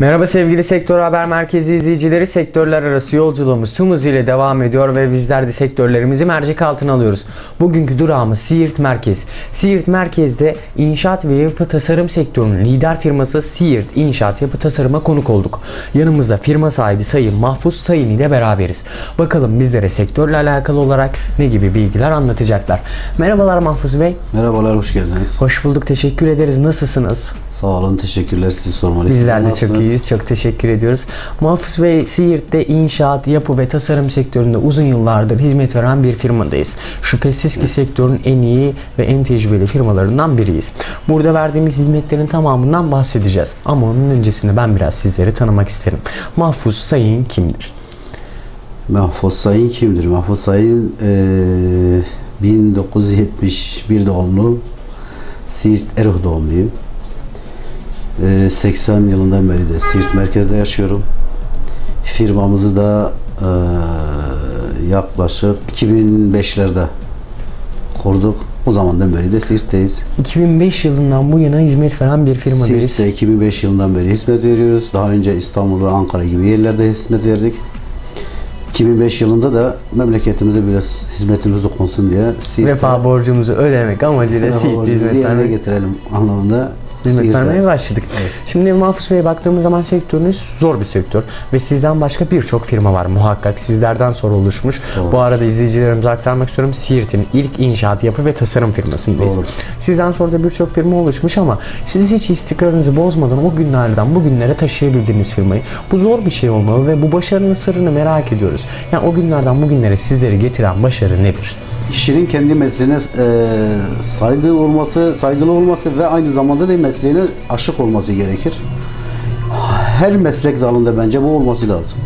Merhaba sevgili Sektör Haber Merkezi izleyicileri. Sektörler arası yolculuğumuz tüm hızıyla devam ediyor ve bizler de sektörlerimizi mercek altına alıyoruz. Bugünkü durağımız Siirt Merkez. Siirt Merkez'de inşaat ve yapı tasarım sektörünün lider firması Siirt İnşaat Yapı Tasarım'a konuk olduk. Yanımızda firma sahibi Sayın Mahfuz Sayın ile beraberiz. Bakalım bizlere sektörle alakalı olarak ne gibi bilgiler anlatacaklar. Merhabalar Mahfuz Bey. Merhabalar, hoş geldiniz. Hoş bulduk. Teşekkür ederiz. Nasılsınız? Sağ olun, teşekkürler. Sizi sormalıyız. Bizler de çok? İyiyiz. Çok teşekkür ediyoruz. Mahfuz Bey, Siirt'te inşaat, yapı ve tasarım sektöründe uzun yıllardır hizmet veren bir firmadayız. Şüphesiz ki sektörün en iyi ve en tecrübeli firmalarından biriyiz. Burada verdiğimiz hizmetlerin tamamından bahsedeceğiz. Ama onun öncesinde ben biraz sizleri tanımak isterim. Mahfuz Sayın kimdir? Mahfuz Sayın kimdir? Mahfuz Sayın eee 1971 doğumlu. Siirt Eruh doğumluyum. Eee, 80 yılından beri de Siirt merkezde yaşıyorum. Firmamızı da eee, yaklaşık 2005'lerde kurduk. O zamandan beri de Siirt'teyiz. 2005 yılından bu yana hizmet veren bir firmadayız. Siirt'te 2005 yılından beri hizmet veriyoruz. Daha önce İstanbul ve Ankara gibi yerlerde hizmet verdik. 2005 yılında da memleketimize biraz hizmetimiz dokunsun diye Siirt'te Vefa borcumuzu ödemek amacıyla borcumuzu hizmet vermek getirelim anlamında vermeye başladık. Şimdi Mahfuz Bey'e baktığımız zaman sektörünüz zor bir sektör ve sizden başka birçok firma var muhakkak sizlerden sonra oluşmuş. Doğru. Bu arada izleyicilerimize aktarmak istiyorum. Siirt'in ilk inşaat yapı ve tasarım firmasındayız. Doğru. Sizden sonra da birçok firma oluşmuş ama siz hiç istikrarınızı bozmadan o günlerden bugünlere taşıyabildiğiniz firmayı. Bu zor bir şey olmalı ve bu başarının sırrını merak ediyoruz. Yani o günlerden bugünlere sizleri getiren başarı nedir? Kişinin kendi mesleğine e, saygı olması, saygılı olması ve aynı zamanda da mesleğine aşık olması gerekir. Her meslek dalında bence bu olması lazım.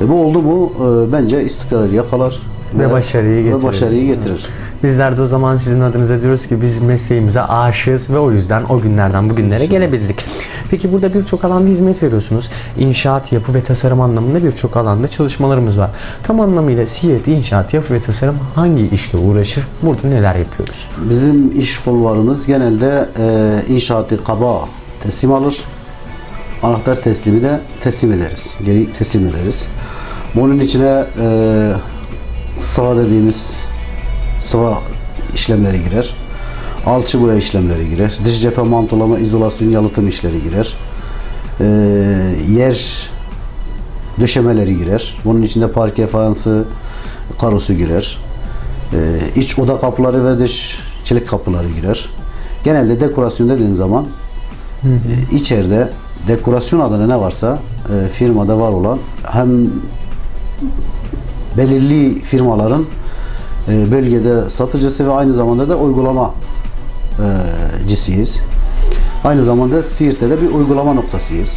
E, bu oldu mu e, bence istikrarı yakalar Ve başarıyı getirir. Ve başarıyı getirir. Bizler de o zaman sizin adınıza diyoruz ki biz mesleğimize aşığız ve o yüzden o günlerden bugünlere gelebildik. Peki burada birçok alanda hizmet veriyorsunuz. İnşaat, yapı ve tasarım anlamında birçok alanda çalışmalarımız var. Tam anlamıyla Siirt İnşaat, Yapı ve Tasarım hangi işle uğraşır? Burada neler yapıyoruz? Bizim iş kollarımız genelde e, inşaatı kaba teslim alır. Anahtar teslimi de teslim ederiz. Geri teslim ederiz. Bunun içine e, sıva dediğimiz sıva işlemleri girer. Alçı boya işlemleri girer. Dış cephe mantolama, izolasyon, yalıtım işleri girer. E, yer döşemeleri girer. Bunun içinde parke fayansı, karosu girer. Ee, iç oda kapıları ve dış çelik kapıları girer. Genelde dekorasyon dediğin zaman e, içeride dekorasyon adına ne varsa e, firmada var olan hem belirli firmaların e, bölgede satıcısı ve aynı zamanda da uygulama e, cisiyiz. Aynı zamanda Siirt'te de bir uygulama noktasıyız.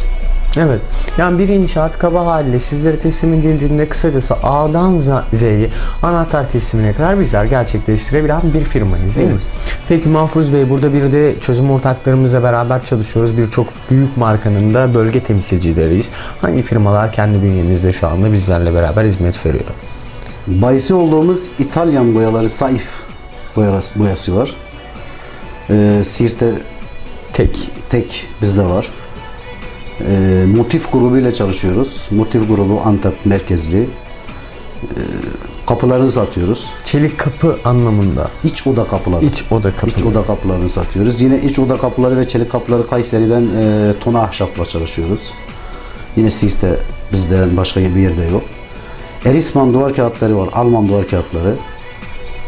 Evet. Yani bir inşaat kaba haliyle sizlere teslim edildiğinde kısacası A'dan Z- Z'ye anahtar teslimine kadar bizler gerçekleştirebilen bir firmayız değil mi? Evet. Peki Mahfuz Bey burada bir de çözüm ortaklarımızla beraber çalışıyoruz. Birçok büyük markanın da bölge temsilcileriyiz. Hangi firmalar kendi bünyemizde şu anda bizlerle beraber hizmet veriyor? Bayisi olduğumuz İtalyan boyaları Saif boyası, boyası var. Ee, Siirt'te Tek. tek bizde var. Ee, motif grubuyla çalışıyoruz. Motif grubu Antep merkezli. Ee, kapılarını satıyoruz. Çelik kapı anlamında. İç oda kapıları. İç oda kapı. İç oda kapılarını satıyoruz. Yine iç oda kapıları ve çelik kapıları Kayseri'den e, tona ahşapla çalışıyoruz. Yine Siirt'te bizden başka bir yerde yok. Erisman duvar kağıtları var. Alman duvar kağıtları.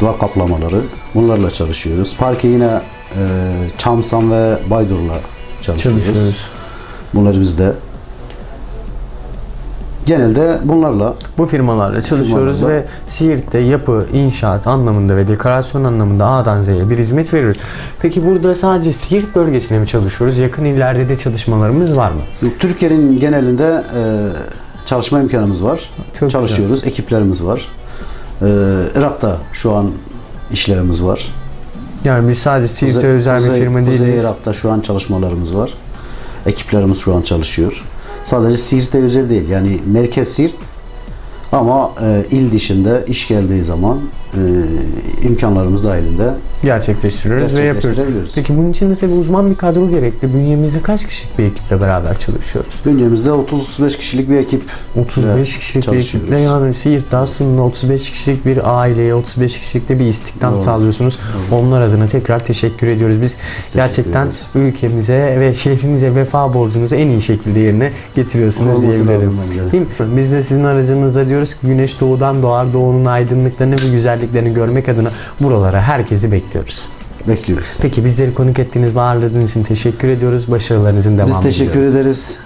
Duvar kaplamaları. Bunlarla çalışıyoruz. Parke yine e, Çamsan ve Baydur'la çalışıyoruz. Çalışıyoruz. Bunları bizde. Genelde bunlarla Bu firmalarla çalışıyoruz Firmalarla. ve Siirt'te yapı, inşaat anlamında ve dekorasyon anlamında A'dan Z'ye bir hizmet veriyoruz. Peki burada sadece Siirt bölgesine mi çalışıyoruz? Yakın illerde de çalışmalarımız var mı? Türkiye'nin genelinde e, çalışma imkanımız var. Çok Çalışıyoruz. Ekiplerimiz var. E, Irak'ta şu an işlerimiz var. Yani biz sadece Siirt'e Kuzey- özel bir Kuzey- firma Kuzey değiliz. Irak'ta şu an çalışmalarımız var. Ekiplerimiz şu an çalışıyor. Sadece Siirt'e özel değil. Yani merkez Siirt ama e, il dışında iş geldiği zaman imkanlarımız dahilinde gerçekleştiriyoruz ve yapıyoruz. Peki bunun için de tabii uzman bir kadro gerekli. Bünyemizde kaç kişilik bir ekiple beraber çalışıyoruz? Bünyemizde 35 kişilik bir ekip 35 ile kişilik bir ekiple yani Siirt'te aslında 35 kişilik bir aileye 35 kişilik de bir istihdam Doğru. sağlıyorsunuz. Onlar adına tekrar teşekkür ediyoruz. Biz gerçekten ederiz. ülkemize ve şehrinize vefa borcunuzu en iyi şekilde yerine getiriyorsunuz diyebilirim. Değil mi? Biz de sizin aracınızda diyoruz ki güneş doğudan doğar, doğunun aydınlıklarını ve güzelliklerini görmek adına buralara herkesi bekliyoruz. bekliyoruz. Peki bizleri konuk ettiğiniz ve ağırladığınız için teşekkür ediyoruz. Başarılarınızın devamını Biz teşekkür diliyoruz. ederiz.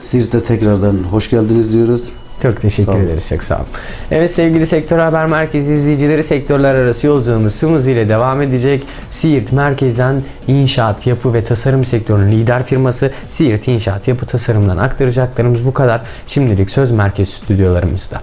Siirt'e tekrardan hoş geldiniz diyoruz. Çok teşekkür Sağ ederiz. Çok sağ olun. Evet sevgili Sektör Haber Merkezi izleyicileri sektörler arası yolculuğumuz Sımız ile devam edecek. Siirt merkezden inşaat, yapı ve tasarım sektörünün lider firması Siirt İnşaat Yapı Tasarım'dan aktaracaklarımız bu kadar. Şimdilik söz merkez stüdyolarımızda.